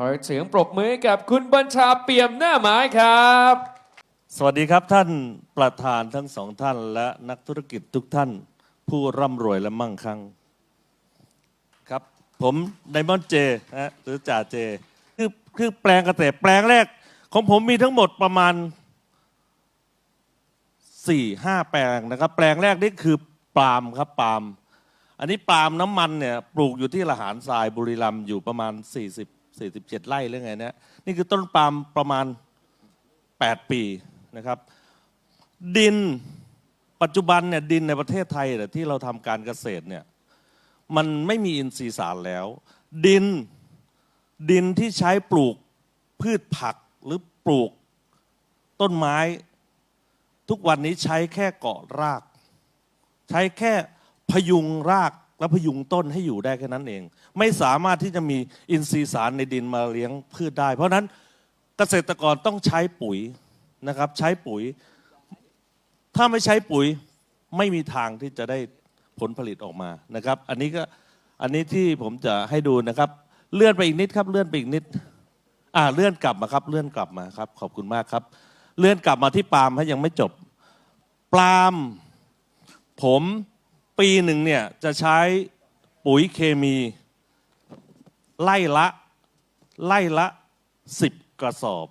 ขอเสียงปรบมือให้กับคุณบัญชาเปี่ยมหน้าไม้ครับ สวัสดีครับท่านประธานทั้งสองท่าน และนักธุรกิจทุกท่าน ผู้ร่ำรวยและมั่งคั่งครับ ผมไดมอนด์เจนะฮะหรือจ่าเจ คือคือแปลงเกษตรแปลงแรก ของผมมีทั้งหมดประมาณสี่ห้าแปลงนะครับ แปลงแรกนี่คือปาล์มครับปาล์มอันนี้ปาล์มน้ำมันเนี่ยปลูกอยู่ที่ละหารทรายบุรีรัมย์อยู่ประมาณ 40 47 ไร่หรือไงเนี่ยนี่คือต้นปาล์มประมาณ 8 ปีนะครับ ดินปัจจุบันเนี่ยดินในประเทศไทยเนี่ยที่เราทำการเกษตรเนี่ยมันไม่มีอินทรีย์สารแล้ว ดินดินที่ใช้ปลูกพืชผักหรือปลูกต้นไม้ ทุกวันนี้ใช้แค่เกาะราก ใช้แค่พยุงรากและพยุงต้นให้อยู่ได้แค่นั้นเอง ไม่สามารถที่จะมีอินทรีย์สารในดินมาเลี้ยงพืชได้ เพราะนั้นเกษตรกรต้องใช้ปุ๋ยนะครับ ใช้ปุ๋ย ถ้าไม่ใช้ปุ๋ยไม่มีทางที่จะได้ผลผลิตออกมานะครับ อันนี้ก็อันนี้ที่ผมจะให้ดูนะครับ เลื่อนไปอีกนิดครับ เลื่อนไปอีกนิดอ่าเลื่อนกลับมาครับ เลื่อนกลับมาครับ ขอบคุณมากครับ เลื่อนกลับมาที่ปาล์มฮะยังไม่จบปาล์มผมปีหนึ่งเนี่ยจะใช้ปุ๋ยเคมี ไล่ละไล่ละสิบกระสอบ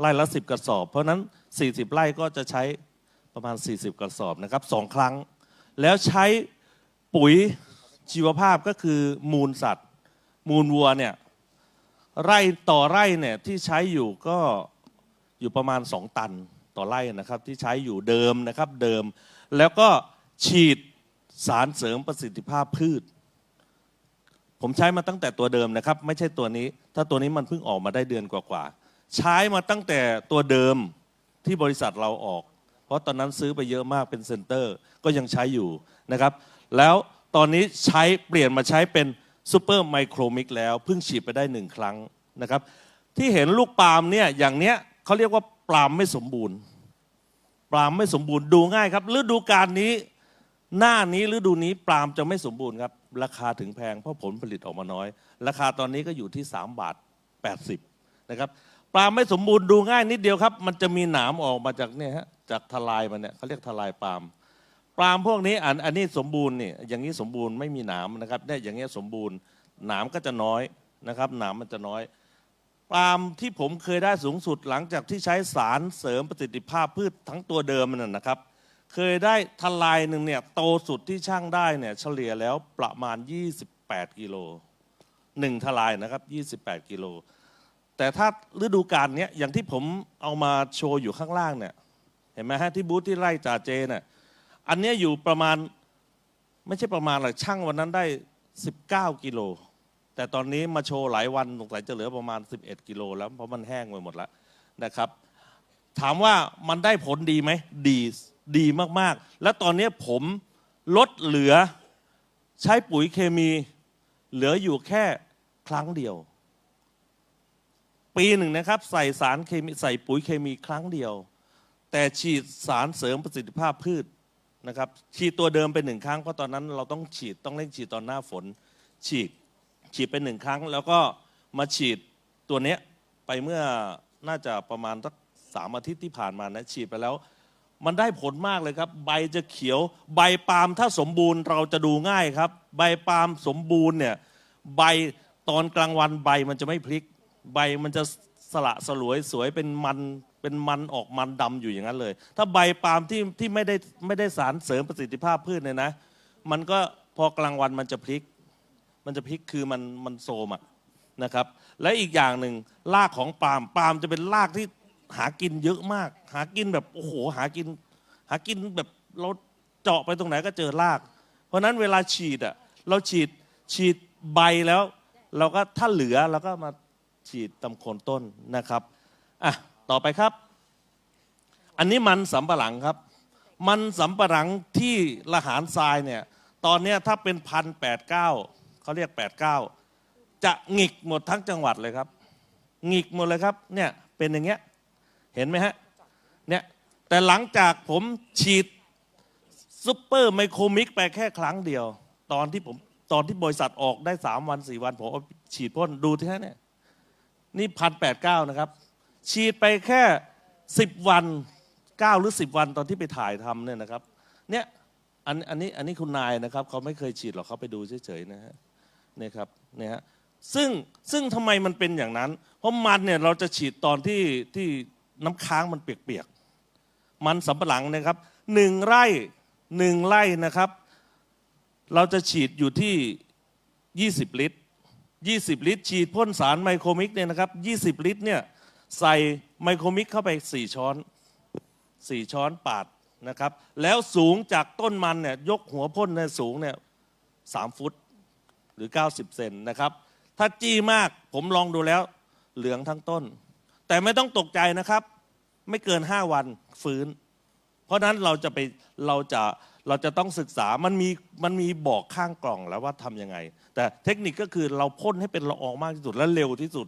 ไล่ละสิบกระสอบ เพราะนั้น 40ไร่ก็จะใช้ประมาณ 40 กระสอบนะครับสองครั้ง แล้วใช้ปุ๋ยชีวภาพก็คือมูลสัตว์ มูลวัวเนี่ยไร่ต่อไร่เนี่ยที่ใช้อยู่ก็อยู่ประมาณ 2 ตันต่อไร่นะครับที่ใช้อยู่เดิมนะครับเดิม แล้วก็ฉีดสารเสริมประสิทธิภาพพืช ผมใช้มาตั้งแต่ตัวเดิมนะครับ ไม่ใช่ตัวนี้ ถ้าตัวนี้มันเพิ่งออกมาได้เดือนกว่าๆใช้มาตั้งแต่ตัวเดิมที่บริษัทเราออก เพราะตอนนั้นซื้อไปเยอะมากเป็นเซ็นเตอร์ ก็ยังใช้อยู่นะครับ แล้วตอนนี้ใช้เปลี่ยนมาใช้เป็นซูเปอร์ไมโครมิกแล้ว เพิ่งฉีดไปได้หนึ่งครั้งนะครับ ที่เห็นลูกปาล์มเนี่ยอย่างเนี้ยเขาเรียกว่าปาล์มไม่สมบูรณ์ปาล์มไม่สมบูรณ์ดูง่ายครับฤดูกาลนี้ หน้านี้ฤดูนี้ปาล์มจะไม่สมบูรณ์ครับ ราคาถึงแพงเพราะผลผลิตออกมาน้อย ราคาตอนนี้ก็อยู่ที่ 3 บาท 80 นะครับปาล์มไม่สมบูรณ์ดูง่ายนิดเดียวครับ มันจะมีหนามออกมาจากเนี่ยฮะจากทลายมันเนี่ยเขาเรียกทลายปาล์มปาล์มพวกนี้อันอันนี้สมบูรณ์นี่อย่างนี้สมบูรณ์ไม่มีหนามนะครับเนี่ยอย่างเงี้ยสมบูรณ์หนามก็จะน้อยนะครับหนามมันจะน้อยปาล์มที่ผมเคยได้สูงสุดหลังจากที่ใช้สารเสริมประสิทธิภาพพืชทั้งตัวเดิมนั่นนะครับ เคยได้ทลายหนึ่งเนี่ยโตสุดที่ช่างได้เนี่ยเฉลี่ยแล้วประมาณ 28 กิโลหนึ่งทลายนะครับ 28 กิโล แต่ถ้าฤดูกาลเนี้ยอย่างที่ผมเอามาโชว์อยู่ข้างล่างเนี่ยเห็นไหมฮะที่บูธที่ไร่จ่าเจเนี่ยอันเนี้ยอยู่ประมาณไม่ใช่ประมาณหรอกช่างวันนั้นได้ 19 กิโล แต่ตอนนี้มาโชว์หลายวันสงสัยจะเหลือประมาณ 11 กิโลแล้วเพราะมันแห้งไปหมดแล้วนะครับ ถามว่ามันได้ผลดีไหมดี ดีมากๆ แล้วตอนนี้ผมลดเหลือใช้ปุ๋ยเคมีเหลืออยู่แค่ครั้งเดียว ปีหนึ่งนะครับ ใส่สารเคมีใส่ปุ๋ยเคมีครั้งเดียว แต่ฉีดสารเสริมประสิทธิภาพพืชนะครับฉีดตัวเดิมไปหนึ่งครั้งเพราะตอนนั้นเราต้องฉีดต้องเร่งฉีดตอนหน้าฝน ฉีดฉีดไปหนึ่งครั้ง แล้วก็มาฉีดตัวเนี้ยไปเมื่อน่าจะประมาณสักสามอาทิตย์ที่ผ่านมานะฉีดไปแล้ว มันได้ผลมากเลยครับ ใบจะเขียว ใบปาล์มถ้าสมบูรณ์เราจะดูง่ายครับ ใบปาล์มสมบูรณ์เนี่ยใบตอนกลางวันใบมันจะไม่พลิก ใบมันจะสละสลวยสวยเป็นมันเป็นมันออกมันดำอยู่อย่างนั้นเลย ถ้าใบปาล์มที่ที่ไม่ได้ไม่ได้สารเสริมประสิทธิภาพพืชเนี่ยนะ มันก็พอกลางวันมันจะพลิก มันจะพลิกคือมันมันโซมอะนะครับ และอีกอย่างหนึ่งรากของปาล์มปาล์มจะเป็นรากที่ หากินเยอะมาก หากินแบบโอ้โหหากิน หากินแบบเราเจาะไปตรงไหนก็เจอราก เพราะนั้นเวลาฉีดอะเราฉีดฉีดใบแล้ว เราก็ถ้าเหลือเราก็มาฉีดตำโคนต้นนะครับอะต่อไปครับ อันนี้มันสำปะหลังครับ มันสำปะหลังที่ละหารทรายเนี่ยตอนเนี้ยถ้าเป็นพันแปดเก้าเขาเรียกแปดเก้าจะหงิกหมดทั้งจังหวัดเลยครับหงิกหมดเลยครับเนี่ยเป็นอย่างเงี้ย เห็นไหมฮะเนี่ยแต่หลังจากผมฉีดซุปเปอร์ไมโครมิกไปแค่ครั้งเดียว ตอนที่ผมตอนที่บริษัทออกได้สามวันสี่วัน ผมเอาฉีดพ่นดูที่ฮะเนี่ยนี่พันแปดเก้านะครับ ฉีดไปแค่สิบวันเก้าหรือสิบวันตอนที่ไปถ่ายทำเนี่ยนะครับ เนี่ยอันอันนี้อันนี้คุณนายนะครับ เขาไม่เคยฉีดหรอกเขาไปดูเฉยๆนะฮะเนี่ยครับเนี่ยฮะซึ่งซึ่งทำไมมันเป็นอย่างนั้น เพราะมันเนี่ยเราจะฉีดตอนที่ที่ น้ำค้างมันเปียกๆ มันสำปะหลังนะครับหนึ่งไร่หนึ่งไร่นะครับ เราจะฉีดอยู่ที่ 20 ลิตร 20 ลิตร ฉีดพ่นสารไมโครมิกเนี่ยนะครับ 20 ลิตรเนี่ยใส่ไมโครมิกเข้าไป 4 ช้อน 4 ช้อนปาดนะครับ แล้วสูงจากต้นมันเนี่ยยกหัวพ่นเนี่ยสูงเนี่ย3ฟุตหรือ 90 เซนนะครับ ถ้าจี้มากผมลองดูแล้วเหลืองทั้งต้น แต่ไม่ต้องตกใจนะครับ ไม่เกิน5วันฟื้น เพราะนั้นเราจะไปเราจะเราจะต้องศึกษามันมีมันมีบอกข้างกล่องแล้วว่าทำยังไง แต่เทคนิคก็คือเราพ่นให้เป็นละอองมากที่สุดและเร็วที่สุด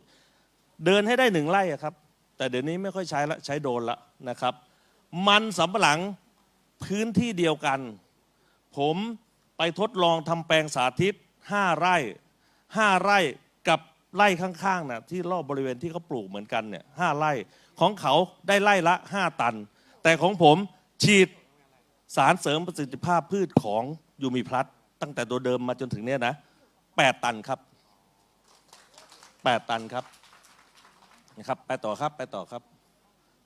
เดินให้ได้หนึ่งไร่ครับ แต่เดี๋ยวนี้ไม่ค่อยใช้ละใช้โดนละนะครับ มันสำปะหลังพื้นที่เดียวกัน ผมไปทดลองทำแปลงสาธิต5ไร่5ไร่ ไร่ข้างๆนะที่รอบบริเวณที่เขาปลูกเหมือนกันเนี่ยห้าไร่ของเขาได้ไร่ละ 5 ตัน แต่ของผมฉีดสารเสริมประสิทธิภาพพืชของยูมีพลัสตั้งแต่ตัวเดิมมาจนถึงเนี่ยนะ8ตันครับ 8 ตันครับนะครับไปต่อครับไปต่อครับ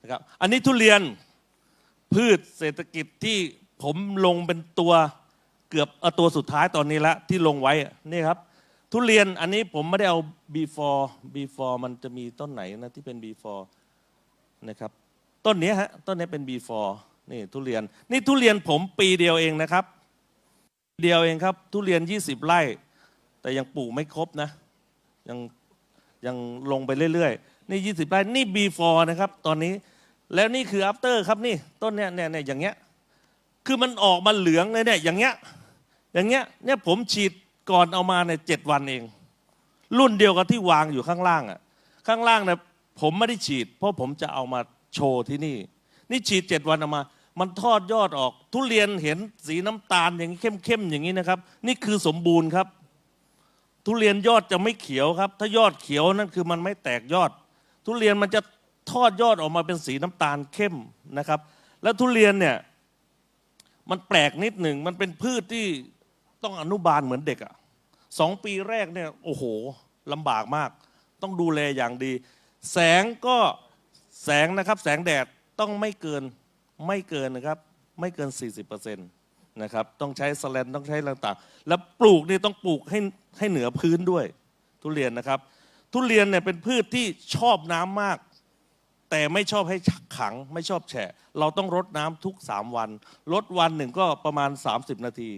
นะครับ อันนี้ทุเรียนพืชเศรษฐกิจที่ผมลงเป็นตัวเกือบเอาตัวสุดท้ายตอนนี้ละที่ลงไว้นี่ครับ ทุเรียนอันนี้ผมไม่ได้เอา before before มันจะมีต้นไหนนะที่เป็น before นะครับ ต้นนี้ฮะ ต้นนี้เป็น before นี่ทุเรียน นี่ทุเรียนผมปีเดียวเองนะครับ เดียวเองครับ ทุเรียน 20 ไร่ แต่ยังปลูกไม่ครบนะ ยังยังลงไปเรื่อยๆ นี่ 20 ไร่ นี่ before นะครับ ตอนนี้ แล้วนี่คือ after ครับนี่ ต้นเนี้ยเนี่ยเนี่ยอย่างเงี้ย คือมันออกมาเหลืองเลยเนี่ย อย่างเงี้ย อย่างเงี้ย เนี่ยผมฉีด ก่อนเอามาเนี่ยเจ็ดวันเอง รุ่นเดียวกับที่วางอยู่ข้างล่างอะข้างล่างเนี่ยผมไม่ได้ฉีด เพราะผมจะเอามาโชว์ที่นี่ นี่ฉีดเจ็ดวันเอามา มันทอดยอดออก ทุเรียนเห็นสีน้ำตาลอย่างนี้เข้มๆอย่างนี้นะครับ นี่คือสมบูรณ์ครับ ทุเรียนยอดจะไม่เขียวครับ ถ้ายอดเขียวนั่นคือมันไม่แตกยอด ทุเรียนมันจะทอดยอดออกมาเป็นสีน้ำตาลเข้มนะครับ แล้วทุเรียนเนี่ยมันแปลกนิดหนึ่งมันเป็นพืชที่ ต้องอนุบาลเหมือนเด็กอะสองปีแรกเนี่ยโอ้โหลำบากมาก ต้องดูแลอย่างดี แสงก็แสงนะครับ แสงแดดต้องไม่เกินไม่เกินนะครับ ไม่เกิน 40%นะครับ ต้องใช้สแลนต้องใช้ต่างๆ แล้วปลูกนี่ต้องปลูกให้ให้เหนือพื้นด้วย ทุเรียนนะครับ ทุเรียนเนี่ยเป็นพืชที่ชอบน้ำมาก แต่ไม่ชอบให้ขัง ไม่ชอบแฉะ เราต้องรดน้ำทุก 3 วัน รดวันหนึ่งก็ประมาณ 30 นาที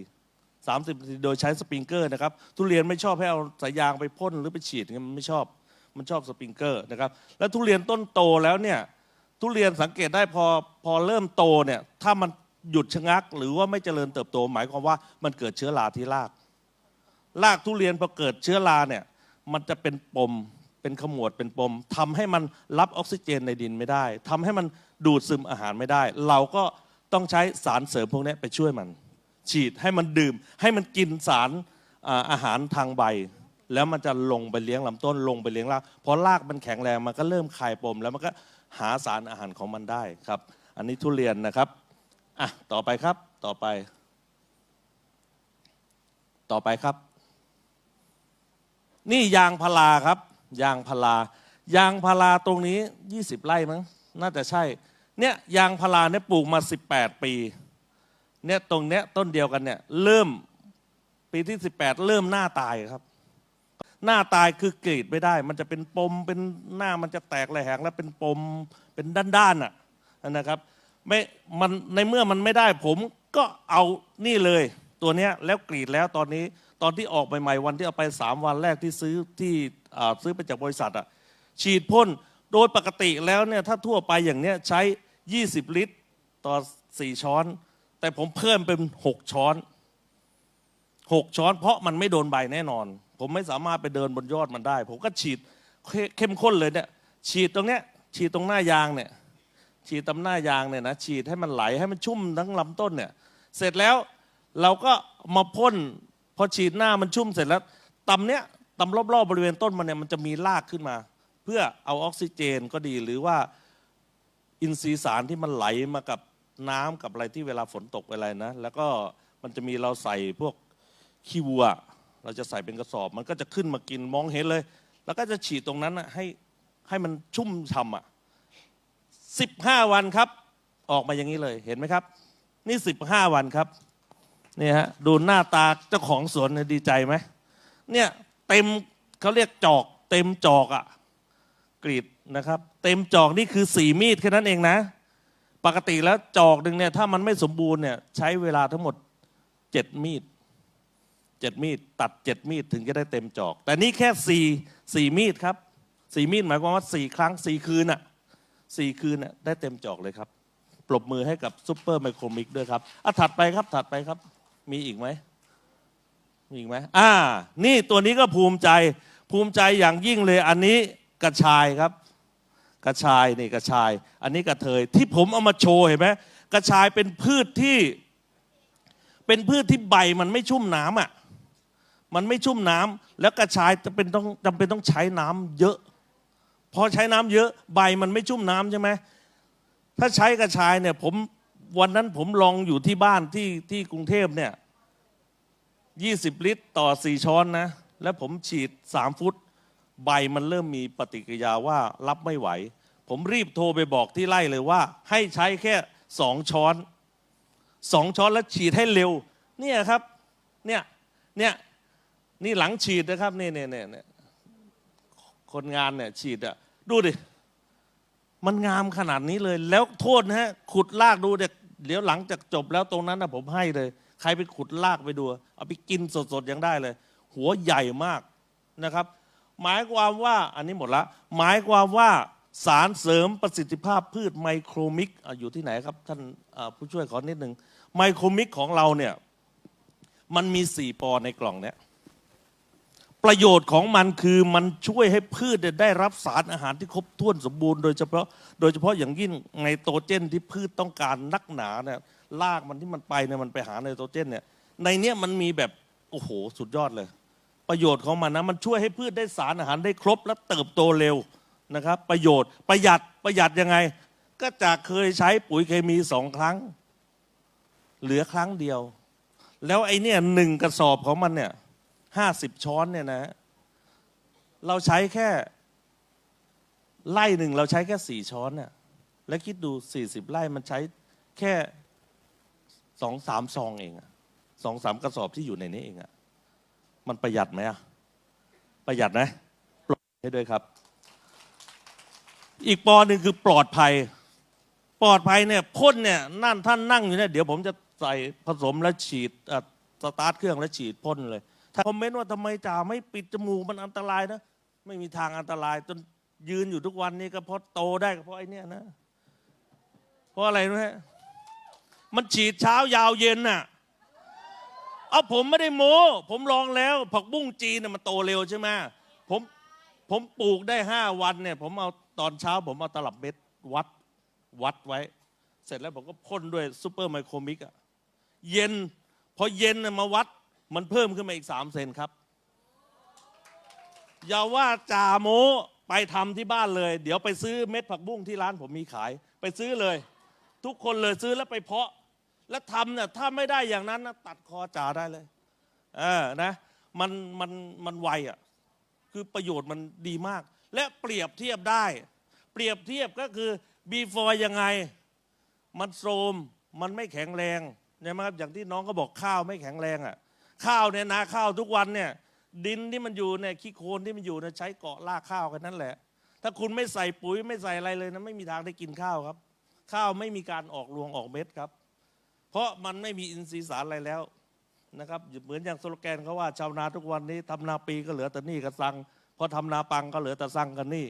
30นาทีโดยใช้สปริงเกอร์นะครับทุเรียนไม่ชอบให้เอาสายยางไปพ่นหรือไปฉีดเงี้ยมันไม่ชอบมันชอบสปริงเกอร์นะครับแล้วทุเรียนต้นโตแล้วเนี่ยทุเรียนสังเกตได้พอพอเริ่มโตเนี่ยถ้ามันหยุดชะงัก หรือว่าไม่เจริญเติบโต หมายความว่ามันเกิดเชื้อราที่รากรากทุเรียนพอเกิดเชื้อราเนี่ยมันจะเป็นปมเป็นขมวดเป็นปมทำให้มันรับออกซิเจนในดินไม่ได้ทำให้มันดูดซึมอาหารไม่ได้ เราก็ต้องใช้สารเสริมพวกนี้ไปช่วยมัน ฉีดให้มันดื่ม ให้มันกินสารอาหารทางใบ แล้วมันจะลงไปเลี้ยงลำต้นลงไปเลี้ยงรากพอรากมันแข็งแรงมันก็เริ่มคลายปม แล้วมันก็หาสารอาหารของมันได้ครับ อันนี้ทุเรียนนะครับอะต่อไปครับต่อไป ต่อไปครับ นี่ยางพาราครับ ยางพารายางพาราตรงนี้ 20 ไร่มั้งน่าจะใช่เนี่ยยางพาราเนี่ยปลูกมา 18 ปี เนี่ยตรงเนี้ยต้นเดียวกันเนี่ยเริ่มปีที่ 18 เริ่มหน้าตายครับ หน้าตายคือกรีดไม่ได้ มันจะเป็นปมเป็นหน้ามันจะแตกระแหงแล้วเป็นปมเป็นด้านๆอะนะครับไม่มันในเมื่อมันไม่ได้ผมก็เอานี่เลยตัวเนี้ยแล้วกรีดแล้วตอนนี้ตอนที่ออกใหม่ๆวันที่เอาไป 3 วันแรกที่ซื้อที่ซื้อไปจากบริษัทอะฉีดพ่นโดยปกติแล้วเนี่ยถ้าทั่วไปอย่างเนี้ยใช้ 20 ลิตร ต่อ 4 ช้อน แต่ผมเพิ่มเป็น6ช้อนหกช้อน เพราะมันไม่โดนใบแน่นอน ผมไม่สามารถไปเดินบนยอดมันได้ ผมก็ฉีดเข้มข้นเลยเนี่ย ฉีดตรงเนี้ย ฉีดตรงหน้ายางเนี่ย ฉีดตำหน้ายางเนี่ยนะฉีดให้มันไหลให้มันชุ่มทั้งลำต้นเนี่ย เสร็จแล้วเราก็มาพ่นพอฉีดหน้ามันชุ่มเสร็จแล้วตำเนี้ยตำรอบๆบริเวณต้นมันเนี่ยมันจะมีรากขึ้นมา เพื่อเอาออกซิเจนก็ดีหรือว่าอินทรีย์สารที่มันไหลมากับ น้ำกับอะไรที่เวลาฝนตกอะไรนะ แล้วก็มันจะมีเราใส่พวกขี้วัว เราจะใส่เป็นกระสอบ มันก็จะขึ้นมากินมองเห็นเลย แล้วก็จะฉีดตรงนั้นนะให้ให้มันชุ่มฉ่ำอะสิบห้าวันครับ ออกมาอย่างนี้เลยเห็นไหมครับ นี่สิบห้าวันครับนี่ฮะดูหน้าตาเจ้าของสวนเนี่ยดีใจไหมเนี่ยเต็มเขาเรียกจอก เต็มจอกอะ่ะกรีดนะครับ เต็มจอกนี่คือสี่มีดแค่นั้นเองนะ ปกติแล้วจอกหนึ่งเนี่ยถ้ามันไม่สมบูรณ์เนี่ยใช้เวลาทั้งหมดเจ็ดมีดเจ็ดมีดตัดเจ็ดมีดถึงจะได้เต็มจอก แต่นี่แค่สี่สี่มีดครับสี่มีดหมายความว่าสี่ครั้งสี่คืนอะสี่คืนอะได้เต็มจอกเลยครับ ปรบมือให้กับซูเปอร์ไมโครมิกด้วยครับอะถัดไปครับถัดไปครับ มีอีกไหมมีอีกไหมอ่า นี่ตัวนี้ก็ภูมิใจภูมิใจอย่างยิ่งเลยอันนี้กระชายครับ กระชายนี่กระชาย อันนี้กระเทยที่ผมเอามาโชว์เห็นไหมกระชายเป็นพืชที่ เป็นพืชที่ใบมันไม่ชุ่มน้ำอะมันไม่ชุ่มน้ำแล้วกระชายจะเป็นต้องจำเป็นต้องใช้น้ำเยอะ พอใช้น้ำเยอะใบมันไม่ชุ่มน้ำใช่ไหมถ้าใช้กระชายเนี่ยผมวันนั้นผมลองอยู่ที่บ้านที่ที่กรุงเทพเนี่ยยี่สิบลิตรต่อสี่ช้อนนะ แล้วผมฉีดสามฟุต ใบมันเริ่มมีปฏิกิริยาว่ารับไม่ไหว ผมรีบโทรไปบอกที่ไร่เลยว่า ให้ใช้แค่สองช้อนสองช้อนแล้วฉีดให้เร็ว เนี่ยครับ เนี่ยเนี่ยนี่หลังฉีดนะครับนี่เนี่ยเนี่ยเนี่ยคนงานเนี่ยฉีดอะดูดิ มันงามขนาดนี้เลย แล้วโทษนะฮะขุดลากดูเด็กเดี๋ยวหลังจากจบแล้วตรงนั้นนะผมให้เลย ใครไปขุดลากไปดู เอาไปกินสดๆยังได้เลย หัวใหญ่มากนะครับ หมายความว่าอันนี้หมดละ หมายความว่า สารเสริมประสิทธิภาพพืชไมโครมิกอยู่ที่ไหนครับ ท่านผู้ช่วยขอนิดหนึ่งไมโครมิกของเราเนี่ย มันมีสี่ปอในกล่องเนี้ยประโยชน์ของมันคือมันช่วยให้พืชได้รับสารอาหารที่ครบถ้วนสมบูรณ์โดยเฉพาะโดยเฉพาะอย่างยิ่งไนโตรเจนที่พืชต้องการนักหนาเนี่ยรากมันที่มันไปเนี่ยมันไปหาไนโตรเจนเนี่ยในเนี้ยมันมีแบบโอ้โหสุดยอดเลย ประโยชน์ของมันนะมันช่วยให้พืชได้สารอาหารได้ครบและเติบโตเร็ว นะครับ ประโยชน์ประหยัดประหยัดยังไง ก็จากเคยใช้ปุ๋ยเคมีสองครั้ง เหลือครั้งเดียว แล้วไอ้เนี่ยหนึ่งกระสอบของมันเนี่ยห้าสิบช้อนเนี่ยนะ เราใช้แค่ไล่หนึ่งเราใช้แค่สี่ช้อนเนี่ยแล้วคิดดูสี่สิบไร่มันใช้แค่สองสามซองเองสองสามกระสอบที่อยู่ในนี้เองอะมันประหยัดไหมอะประหยัดไหมปลอดให้ด้วยครับ อีกปอหนึ่งคือปลอดภัย ปลอดภัยเนี่ยพ่นเนี่ยนั่นท่านนั่งอยู่เนี่ยเดี๋ยวผมจะใส่ผสมแล้วฉีดสตาร์ทเครื่องแล้วฉีดพ่นเลย ถ้าคอมเมนต์ว่าทำไมจ่าไม่ปิดจมูกมันอันตรายนะ ไม่มีทางอันตราย จนยืนอยู่ทุกวันนี้ก็เพราะโตได้ก็เพราะไอ้นี่นะ เพราะอะไรรู้ไหมมันฉีดเช้ายาวเย็นน่ะ เอาผมไม่ได้โม้ผมลองแล้ว ผักบุ้งจีนน่ะมันโตเร็วใช่ไหมผมผมปลูกได้ห้าวันเนี่ย ผมเอา ตอนเช้าผมเอาตลับเม็ดวัดวัดไว้ เสร็จแล้วผมก็พ่นด้วยซูเปอร์ไมโครมิกอะเย็น พอเย็นมาวัดมันเพิ่มขึ้นมาอีกสามเซนครับ อย่าว่าจ่าโมไปทำที่บ้านเลย เดี๋ยวไปซื้อเม็ดผักบุ้งที่ร้านผมมีขาย ไปซื้อเลย ทุกคนเลยซื้อแล้วไปเพาะ แล้วทำเนี่ยถ้าไม่ได้อย่างนั้นนะตัดคอจ่าได้เลยเออนะมันมันมันไวอะคือประโยชน์มันดีมาก และเปรียบเทียบได้ เปรียบเทียบก็คือ before ยังไง มันโทรมมันไม่แข็งแรงใช่ไหมครับอย่างที่น้องก็บอกข้าวไม่แข็งแรงอะข้าวเนี่ยนาข้าวทุกวันเนี่ย ดินที่มันอยู่เนี่ยขี้โคลนที่มันอยู่เนี่ยใช้เกาะลากข้าวกันนั่นแหละ ถ้าคุณไม่ใส่ปุ๋ยไม่ใส่อะไรเลยนะไม่มีทางได้กินข้าวครับ ข้าวไม่มีการออกรวงออกเม็ดครับ เพราะมันไม่มีอินทรีย์สารอะไรแล้วนะครับเหมือนอย่างสโลแกนเขาว่าชาวนาทุกวันนี้ทำนาปีก็เหลือแต่หนี่กับสัง พอทำนาปังก็เหลือแต่สร้างกันนี่